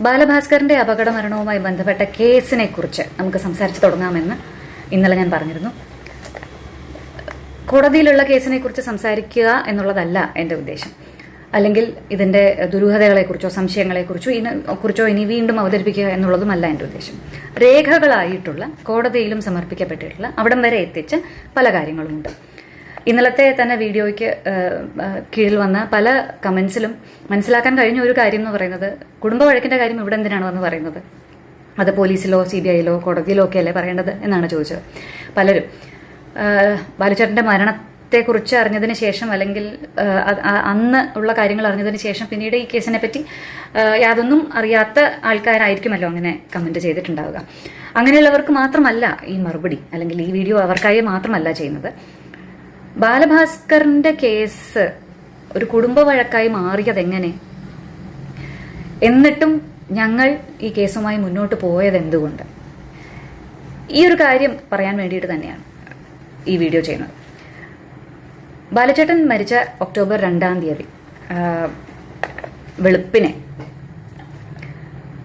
ബാലഭാസ്കറിന്റെ അപകട മരണവുമായി ബന്ധപ്പെട്ട കേസിനെ കുറിച്ച് നമുക്ക് സംസാരിച്ചു തുടങ്ങാമെന്ന് ഇന്നലെ ഞാൻ പറഞ്ഞിരുന്നു. കോടതിയിലുള്ള കേസിനെ കുറിച്ച് സംസാരിക്കുക എന്നുള്ളതല്ല എന്റെ ഉദ്ദേശം. അല്ലെങ്കിൽ ഇതിന്റെ ദുരൂഹതകളെക്കുറിച്ചോ സംശയങ്ങളെക്കുറിച്ചോ ഇനി കുറിച്ചോ ഇനി വീണ്ടും അവതരിപ്പിക്കുക എന്നുള്ളതുമല്ല എന്റെ ഉദ്ദേശം. രേഖകളായിട്ടുള്ള കോടതിയിലും സമർപ്പിക്കപ്പെട്ടിട്ടുള്ള അവിടം വരെ എത്തിച്ച പല കാര്യങ്ങളുമുണ്ട്. ഇന്നലത്തെ തന്നെ വീഡിയോയ്ക്ക് കീഴിൽ വന്ന പല കമന്റ്സിലും മനസ്സിലാക്കാൻ കഴിഞ്ഞ ഒരു കാര്യം എന്ന് പറയുന്നത് കുടുംബ വഴക്കിന്റെ കാര്യം ഇവിടെ എന്തിനാണ് എന്ന് പറയുന്നത്? അത് പോലീസിലോ സി ബി ഐയിലോ കോടതിയിലോ ഒക്കെ അല്ലേ പറയേണ്ടത് എന്നാണ് ചോദിച്ചത്. പലരും ബാലുചേട്ടന്റെ മരണത്തെ കുറിച്ച് അറിഞ്ഞതിന് ശേഷം അല്ലെങ്കിൽ അന്ന് ഉള്ള കാര്യങ്ങൾ അറിഞ്ഞതിന് ശേഷം പിന്നീട് ഈ കേസിനെ പറ്റി യാതൊന്നും അറിയാത്ത ആൾക്കാരായിരിക്കുമല്ലോ അങ്ങനെ കമന്റ് ചെയ്തിട്ടുണ്ടാവുക. അങ്ങനെയുള്ളവർക്ക് മാത്രമല്ല ഈ മറുപടി അല്ലെങ്കിൽ ഈ വീഡിയോ അവർക്കായി മാത്രമല്ല ചെയ്യുന്നത്. ബാലഭാസ്കറിന്റെ കേസ് ഒരു കുടുംബ വഴക്കായി മാറിയത് എങ്ങനെ എന്നിട്ടും ഞങ്ങൾ ഈ കേസുമായി മുന്നോട്ട് പോയത് എന്തുകൊണ്ട് ഈ ഒരു കാര്യം പറയാൻ വേണ്ടിയിട്ട് തന്നെയാണ് ഈ വീഡിയോ ചെയ്യുന്നത്. ബാലചേട്ടൻ മരിച്ച ഒക്ടോബർ രണ്ടാം തീയതി വെളുപ്പിനെ.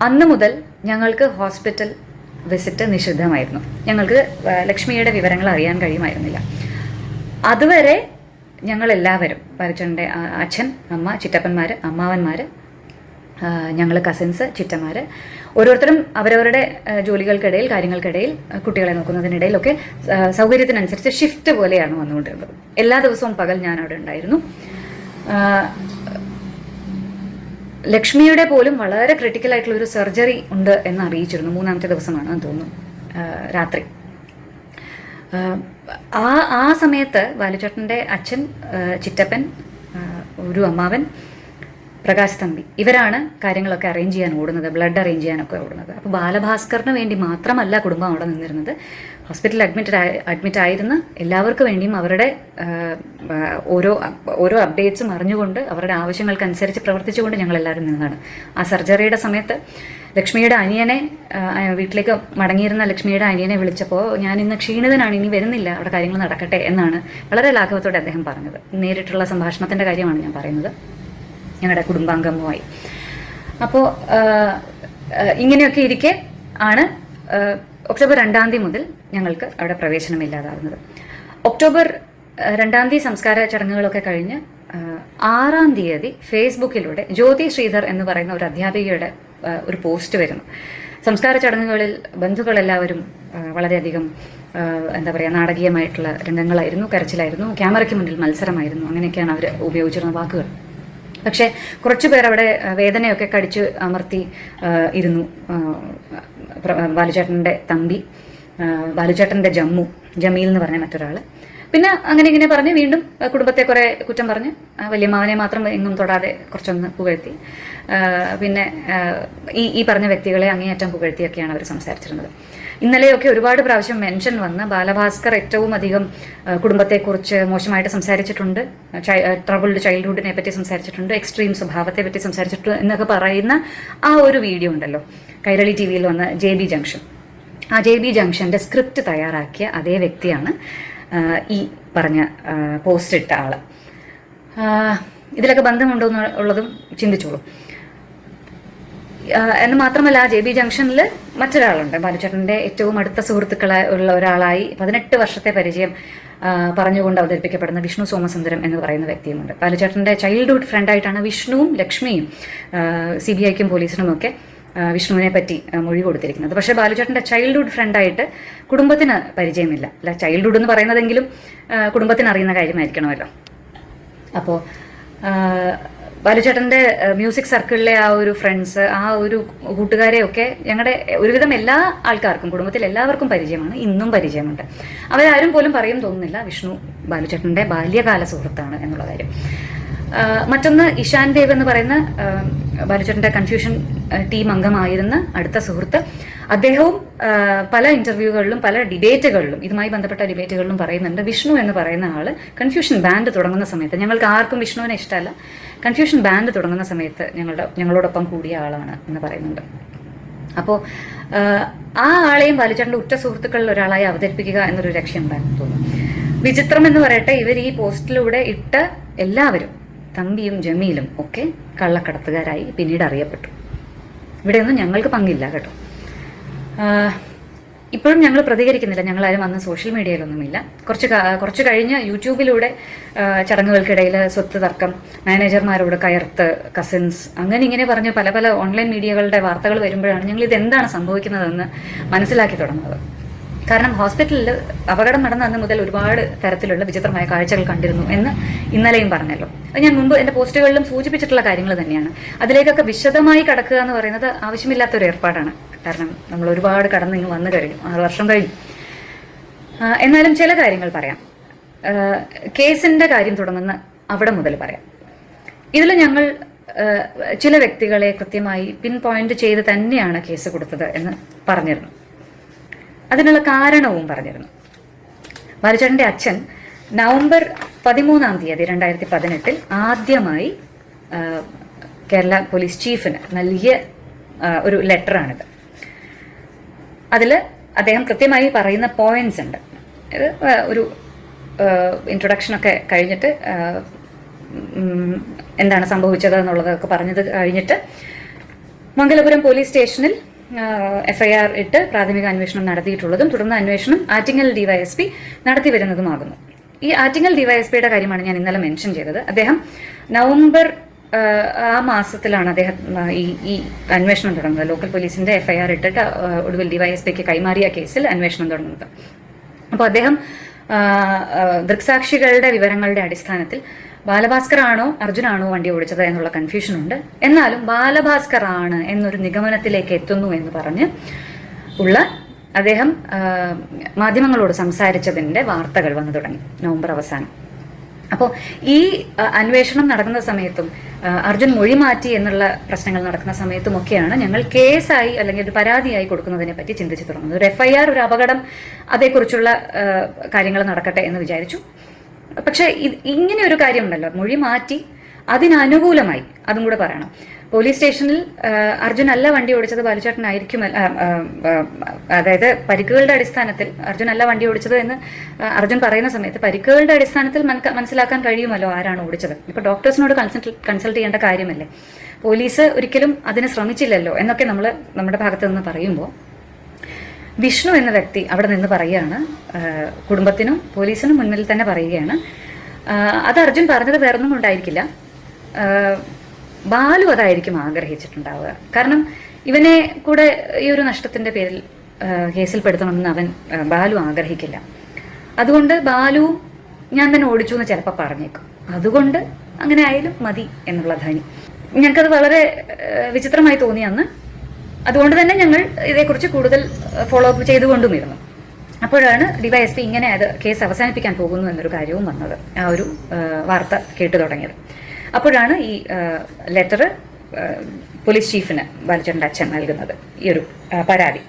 അന്ന് മുതൽ ഞങ്ങൾക്ക് ഹോസ്പിറ്റൽ വിസിറ്റ് നിഷിദ്ധമായിരുന്നു. ഞങ്ങൾക്ക് ലക്ഷ്മിയുടെ വിവരങ്ങൾ അറിയാൻ കഴിയുമായിരുന്നില്ല. അതുവരെ ഞങ്ങളെല്ലാവരും ബാലചേട്ടന്റെ അച്ഛൻ അമ്മ ചിറ്റപ്പന്മാർ അമ്മാവന്മാർ ഞങ്ങൾ കസിൻസ് ചിറ്റമാർ ഓരോരുത്തരും അവരവരുടെ ജോലികൾക്കിടയിൽ കാര്യങ്ങൾക്കിടയിൽ കുട്ടികളെ നോക്കുന്നതിനിടയിലൊക്കെ സൗകര്യത്തിനനുസരിച്ച് ഷിഫ്റ്റ് പോലെയാണ് വന്നുകൊണ്ടിരുന്നത്. എല്ലാ ദിവസവും പകൽ ഞാൻ അവിടെ ഉണ്ടായിരുന്നു ലക്ഷ്മിയുടെ പോലും വളരെ ക്രിട്ടിക്കൽ ആയിട്ടുള്ള ഒരു സർജറി ഉണ്ട് എന്ന് അറിയിച്ചിരുന്നു മൂന്നാമത്തെ ദിവസമാണ് തോന്നുന്നു. രാത്രി. ആ ആ സമയത്ത് ബാലുചേട്ടന്റെ അച്ഛൻ ചിറ്റപ്പൻ ഒരു അമ്മാവൻ പ്രകാശ് തമ്പി. ഇവരാണ് കാര്യങ്ങളൊക്കെ അറേഞ്ച് ചെയ്യാൻ ഓടുന്നത് ബ്ലഡ് അറേഞ്ച് ചെയ്യാനൊക്കെ ഓടുന്നത്. അപ്പോൾ ബാലഭാസ്കറിന് വേണ്ടി മാത്രമല്ല കുടുംബം അവിടെ നിന്നിരുന്നത്. ഹോസ്പിറ്റലിൽ അഡ്മിറ്റ് അഡ്മിറ്റ് ആയിരുന്ന എല്ലാവർക്കും വേണ്ടിയും അവരുടെ ഓരോ ഓരോ അപ്ഡേറ്റ്സും അറിഞ്ഞുകൊണ്ട് അവരുടെ ആവശ്യങ്ങൾക്കനുസരിച്ച് പ്രവർത്തിച്ചുകൊണ്ട് ഞങ്ങൾ എല്ലാവരും നിന്നതാണ്. ആ സർജറിയുടെ സമയത്ത് ലക്ഷ്മിയുടെ അനിയനെ വീട്ടിലേക്ക് മടങ്ങിയിരുന്ന ലക്ഷ്മിയുടെ അനിയനെ വിളിച്ചപ്പോൾ ഞാൻ ഇന്ന് ക്ഷീണിതനാണ് ഇനി വരുന്നില്ല അവിടെ കാര്യങ്ങൾ നടക്കട്ടെ എന്നാണ് വളരെ ലാഘവത്തോടെ അദ്ദേഹം പറഞ്ഞത്. നേരിട്ടുള്ള സംഭാഷണത്തിന്റെ കാര്യമാണ് ഞാൻ പറയുന്നത്. ഞങ്ങളുടെ കുടുംബാംഗമായി അപ്പോൾ ഇങ്ങനെയൊക്കെ ഇരിക്കെ ആണ് ഒക്ടോബർ രണ്ടാം തീയതി മുതൽ ഞങ്ങൾക്ക് അവിടെ പ്രവേശനം ഇല്ലാതാകുന്നത് ഒക്ടോബർ രണ്ടാം തീയതി സംസ്കാര ചടങ്ങുകളൊക്കെ കഴിഞ്ഞ് ആറാം തീയതി ഫേസ്ബുക്കിലൂടെ ജ്യോതി ശ്രീധർ എന്ന് പറയുന്ന ഒരു അധ്യാപികയുടെ ഒരു പോസ്റ്റ് വരുന്നു. സംസ്കാര ചടങ്ങുകളിൽ ബന്ധുക്കളെല്ലാവരും വളരെയധികം എന്താ പറയുക നാടകീയമായിട്ടുള്ള രംഗങ്ങളായിരുന്നു കരച്ചിലായിരുന്നു ക്യാമറയ്ക്ക് മുന്നിൽ മത്സരമായിരുന്നു അങ്ങനെയൊക്കെയാണ് അവർ ഉപയോഗിച്ചിരുന്ന വാക്കുകൾ. പക്ഷേ കുറച്ചു പേർ അവിടെ വേദനയൊക്കെ കടിച്ച് അമർത്തി ഇരുന്നു. ബാലുചേട്ടന്റെ തമ്പി ബാലുചേട്ടന്റെ ജമ്മു ജമീൽ എന്ന് പറഞ്ഞ മറ്റൊരാൾ. പിന്നെ അങ്ങനെ ഇങ്ങനെ പറഞ്ഞ് വീണ്ടും കുടുംബത്തെ കുറെ കുറ്റം പറഞ്ഞ് വല്യമ്മാവനെ മാത്രം എങ്ങും തൊടാതെ കുറച്ചൊന്ന് പുകഴ്ത്തി. പിന്നെ ഈ ഈ പറഞ്ഞ വ്യക്തികളെ അങ്ങേയറ്റം പുകഴ്ത്തിയൊക്കെയാണ് അവർ സംസാരിച്ചിരുന്നത്. ഇന്നലെയൊക്കെ ഒരുപാട് പ്രാവശ്യം മെൻഷൻ വന്ന് ബാലഭാസ്കർ ഏറ്റവും അധികം കുടുംബത്തെക്കുറിച്ച് മോശമായിട്ട് സംസാരിച്ചിട്ടുണ്ട്. ട്രബിൾഡ് ചൈൽഡ്ഹുഡിനെ പറ്റി സംസാരിച്ചിട്ടുണ്ട് എക്സ്ട്രീം സ്വഭാവത്തെ പറ്റി സംസാരിച്ചിട്ടുണ്ട് എന്നൊക്കെ പറയുന്ന ആ ഒരു വീഡിയോ ഉണ്ടല്ലോ. കൈരളി ടി വിയിൽ വന്ന ജെ ബി ജംഗ്ഷൻ ആ ജെ ബി ജംഗ്ഷന്റെ സ്ക്രിപ്റ്റ് തയ്യാറാക്കിയ അതേ വ്യക്തിയാണ് ഈ പറഞ്ഞ പോസ്റ്റ് ഇട്ട ആൾ ഇതിലൊക്കെ ബന്ധമുണ്ടോ എന്നുള്ളതും ചിന്തിച്ചോളൂ. എന്ന് മാത്രമല്ല ജെ ബി ജംഗ്ഷനിൽ മറ്റൊരാളുണ്ട്. ബാലുചേട്ടന്റെ ഏറ്റവും അടുത്ത സുഹൃത്തുക്കളെ ഉള്ള ഒരാളായി പതിനെട്ട് വർഷത്തെ പരിചയം പറഞ്ഞുകൊണ്ട് അവതരിപ്പിക്കപ്പെടുന്ന വിഷ്ണു സോമസുന്ദരം എന്ന് പറയുന്ന വ്യക്തിയുമുണ്ട്. ബാലുചേട്ടന്റെ ചൈൽഡ്ഹുഡ് ഫ്രണ്ടായിട്ടാണ് വിഷ്ണുവും ലക്ഷ്മിയും സി ബി ഐക്കും പോലീസിനുമൊക്കെ വിഷ്ണുവിനെ പറ്റി മൊഴി കൊടുത്തിരിക്കുന്നത്. പക്ഷേ ബാലുചേട്ടന്റെ ചൈൽഡ്ഹുഡ് ഫ്രണ്ടായിട്ട് കുടുംബത്തിന് പരിചയമില്ല. അല്ല ചൈൽഡ്ഹുഡ് എന്ന് പറയുന്നതെങ്കിലും കുടുംബത്തിന് അറിയുന്ന കാര്യമായിരിക്കണമല്ലോ. അപ്പോൾ ബാലുചേട്ടന്റെ മ്യൂസിക് സർക്കിളിലെ ആ ഒരു ഫ്രണ്ട്സ് ആ ഒരു കൂട്ടുകാരെയൊക്കെ ഞങ്ങളുടെ ഒരുവിധം എല്ലാ ആൾക്കാർക്കും കുടുംബത്തിൽ എല്ലാവർക്കും പരിചയമാണ് ഇന്നും പരിചയമുണ്ട്. അവരാരും പോലും പറയും തോന്നുന്നില്ല വിഷ്ണു ബാലുചേട്ടന്റെ ബാല്യകാല സുഹൃത്താണ് എന്നുള്ള കാര്യം. മറ്റൊന്ന് ഇഷാൻ ദേവ് എന്ന് പറയുന്ന ബാലുചേട്ടന്റെ കൺഫ്യൂഷൻ ടീം അംഗമായിരുന്ന അടുത്ത സുഹൃത്ത് അദ്ദേഹവും പല ഇന്റർവ്യൂകളിലും പല ഡിബേറ്റുകളിലും ഇതുമായി ബന്ധപ്പെട്ട ഡിബേറ്റുകളിലും പറയുന്നുണ്ട്. വിഷ്ണു എന്ന് പറയുന്ന ആൾ കൺഫ്യൂഷൻ ബാൻഡ് തുടങ്ങുന്ന സമയത്ത് ഞങ്ങൾക്ക് ആർക്കും വിഷ്ണുവിനെ ഇഷ്ടമല്ല. കൺഫ്യൂഷൻ ബാൻഡ് തുടങ്ങുന്ന സമയത്ത് ഞങ്ങളുടെ ഞങ്ങളോടൊപ്പം കൂടിയ ആളാണ് എന്ന് പറയുന്നുണ്ട്. അപ്പോൾ ആ ആളെയും ബാലുചേട്ടന്റെ ഉറ്റ സുഹൃത്തുക്കളിൽ ഒരാളായി അവതരിപ്പിക്കുക എന്നൊരു ലക്ഷ്യം ഉണ്ടായിരുന്നു തോന്നുന്നു. വിചിത്രം എന്ന് പറയട്ടെ ഇവർ ഈ പോസ്റ്റിലൂടെ ഇട്ട് എല്ലാവരും തമ്പിയും ജമീലും ഒക്കെ കള്ളക്കടത്തുകാരായി പിന്നീട് അറിയപ്പെട്ടു. ഇവിടെയൊന്നും ഞങ്ങൾക്ക് പങ്കില്ല കേട്ടോ. ഇപ്പോഴും ഞങ്ങൾ പ്രതികരിക്കുന്നില്ല. ഞങ്ങളാരും അന്ന് സോഷ്യൽ മീഡിയയിലൊന്നുമില്ല കുറച്ച് കുറച്ച് കഴിഞ്ഞ് യൂട്യൂബിലൂടെ ചടങ്ങുകൾക്കിടയിൽ സ്വത്ത് തർക്കം മാനേജർമാരോട് കയർത്ത് കസിൻസ് അങ്ങനെ ഇങ്ങനെ പറഞ്ഞ് പല പല ഓൺലൈൻ മീഡിയകളുടെ വാർത്തകൾ വരുമ്പോഴാണ് ഞങ്ങൾ ഇത് എന്താണ് സംഭവിക്കുന്നതെന്ന് മനസ്സിലാക്കി തുടങ്ങുന്നത്. കാരണം ഹോസ്പിറ്റലിൽ അപകടം നടന്ന അന്ന് മുതൽ ഒരുപാട് തരത്തിലുള്ള വിചിത്രമായ കാഴ്ചകൾ കണ്ടിരുന്നു എന്ന് ഇന്നലെയും പറഞ്ഞല്ലോ. അത് ഞാൻ മുമ്പ് എന്റെ പോസ്റ്റുകളിലും സൂചിപ്പിച്ചിട്ടുള്ള കാര്യങ്ങൾ തന്നെയാണ്. അതിലേക്കൊക്കെ വിശദമായി കടക്കുക എന്ന് പറയുന്നത് ആവശ്യമില്ലാത്തൊരു ഏർപ്പാടാണ്. കാരണം നമ്മൾ ഒരുപാട് കടന്ന് ഇങ്ങ് വന്നു കഴിഞ്ഞു. ആറ് വർഷം കഴിഞ്ഞു. എന്നാലും ചില കാര്യങ്ങൾ പറയാം. കേസിന്റെ കാര്യം തുടങ്ങുന്ന അവിടെ മുതൽ പറയാം. ഇതിൽ ഞങ്ങൾ ചില വ്യക്തികളെ കൃത്യമായി പിൻ പോയിന്റ് ചെയ്ത് തന്നെയാണ് കേസ് കൊടുത്തത് എന്ന് പറഞ്ഞിരുന്നു. അതിനുള്ള കാരണവും പറഞ്ഞിരുന്നു. ബാലചേട്ടന്റെ അച്ഛൻ നവംബർ പതിമൂന്നാം തീയതി രണ്ടായിരത്തി പതിനെട്ടിൽ ആദ്യമായി കേരള പോലീസ് ചീഫിന് നൽകിയ ഒരു ലെറ്ററാണിത്. അതിൽ അദ്ദേഹം കൃത്യമായി പറയുന്ന പോയിന്റ്സ് ഉണ്ട്. ഇൻട്രൊഡക്ഷൻ ഒരു ഇൻട്രൊഡക്ഷനൊക്കെ കഴിഞ്ഞിട്ട് എന്താണ് സംഭവിച്ചത് എന്നുള്ളതൊക്കെ പറഞ്ഞത് കഴിഞ്ഞിട്ട് മംഗലപുരം പോലീസ് സ്റ്റേഷനിൽ എഫ്ഐആർ ഇട്ട് പ്രാഥമിക അന്വേഷണം നടത്തിയിട്ടുള്ളതും തുടർന്ന് അന്വേഷണം ആറ്റിങ്ങൽ ഡിവൈഎസ്പി നടത്തി വരുന്നതുമാകുന്നു. ഈ ആറ്റിങ്ങൽ ഡിവൈഎസ്പിയുടെ കാര്യമാണ് ഞാൻ ഇന്നലെ മെൻഷൻ ചെയ്തത്. അദ്ദേഹം നവംബർ ആ, മാസത്തിലാണ് അദ്ദേഹം ഈ ഈ അന്വേഷണം തുടങ്ങുന്നത്. ലോക്കൽ പോലീസിന്റെ എഫ്ഐആർ ഇട്ടിട്ട് ഒടുവിൽ ഡിവൈഎസ്പിക്ക് കൈമാറിയ കേസിൽ അന്വേഷണം തുടങ്ങുന്നത്. അപ്പോൾ അദ്ദേഹം ദൃക്സാക്ഷികളുടെ വിവരങ്ങളുടെ അടിസ്ഥാനത്തിൽ ബാലഭാസ്കർ ആണോ അർജുനാണോ വണ്ടി ഓടിച്ചത് എന്നുള്ള കൺഫ്യൂഷൻ ഉണ്ട്. എന്നാലും ബാലഭാസ്കർ ആണ് എന്നൊരു നിഗമനത്തിലേക്ക് എത്തുന്നു എന്ന് പറഞ്ഞ് ഉള്ള അദ്ദേഹം മാധ്യമങ്ങളോട് സംസാരിച്ചതിന്റെ വാർത്തകൾ വന്നു തുടങ്ങി. നവംബർ അവസാനം. അപ്പോൾ ഈ അന്വേഷണം നടക്കുന്ന സമയത്തും അർജുൻ മൊഴി മാറ്റി എന്നുള്ള പ്രശ്നങ്ങൾ നടക്കുന്ന സമയത്തും ഒക്കെയാണ് ഞങ്ങൾ കേസായി അല്ലെങ്കിൽ ഒരു പരാതിയായി കൊടുക്കുന്നതിനെ പറ്റി ചിന്തിച്ചു തുടങ്ങുന്നത്. ഒരു എഫ്ഐആർ ഒരു അപകടം അതേക്കുറിച്ചുള്ള കാര്യങ്ങൾ നടക്കട്ടെ എന്ന് വിചാരിച്ചു. പക്ഷേ ഇങ്ങനെ ഒരു കാര്യമുണ്ടല്ലോ മൊഴി മാറ്റി അതിനനുകൂലമായി അതും കൂടെ പറയണം. പോലീസ് സ്റ്റേഷനിൽ അർജുൻ അല്ല വണ്ടി ഓടിച്ചത് ബാലുചേട്ടനായിരിക്കും അതായത് പരിക്കുകളുടെ അടിസ്ഥാനത്തിൽ അർജുൻ അല്ല വണ്ടി ഓടിച്ചത് എന്ന് അർജുൻ പറയുന്ന സമയത്ത് പരിക്കുകളുടെ അടിസ്ഥാനത്തിൽ മനസ്സിലാക്കാൻ കഴിയുമല്ലോ ആരാണ് ഓടിച്ചത്. ഇപ്പൊ ഡോക്ടേഴ്സിനോട് കൺസൾട്ട് കൺസൾട്ട് ചെയ്യേണ്ട കാര്യമല്ലേ? പോലീസ് ഒരിക്കലും അതിന് ശ്രമിച്ചില്ലല്ലോ എന്നൊക്കെ നമ്മൾ നമ്മുടെ ഭാഗത്ത് നിന്ന് പറയുമ്പോൾ വിഷ്ണു എന്ന വ്യക്തി അവിടെ നിന്ന് പറയുകയാണ്. കുടുംബത്തിനും പോലീസിനും മുന്നിൽ തന്നെ പറയുകയാണ്. അത് അർജുൻ പറഞ്ഞത് വേറൊന്നും ഉണ്ടായിരിക്കില്ല ബാലു അതായിരിക്കും ആഗ്രഹിച്ചിട്ടുണ്ടാവുക. കാരണം ഇവനെ കൂടെ ഈ ഒരു നഷ്ടത്തിന്റെ പേരിൽ കേസിൽ കേസിൽപ്പെടുത്തണമെന്ന് അവൻ ബാലു ആഗ്രഹിക്കില്ല. അതുകൊണ്ട് ബാലു ഞാൻ തന്നെ ഓടിച്ചു എന്ന് ചിലപ്പോൾ പറഞ്ഞേക്കും. അതുകൊണ്ട് അങ്ങനെ ആയാലും മതി എന്നുള്ള ധനി. ഞങ്ങൾക്കത് വളരെ വിചിത്രമായി തോന്നി അന്ന് അതുകൊണ്ട് തന്നെ ഞങ്ങൾ ഇതേക്കുറിച്ച് കൂടുതൽ ഫോളോ അപ്പ് ചെയ്തുകൊണ്ടുമിരുന്നു. അപ്പോഴാണ് ഡിവൈഎസ്പി ഇങ്ങനെ അത് കേസ് അവസാനിപ്പിക്കാൻ പോകുന്നു എന്നൊരു കാര്യവും വന്നത്. ആ ഒരു വാർത്ത കേട്ടു തുടങ്ങിയത്. അപ്പോഴാണ് ഈ ലെറ്റർ പോലീസ് ചീഫിന് ബാലചന്ദ്രന്റെ അച്ഛൻ നൽകുന്നത് ഈ ഒരു പരാതി.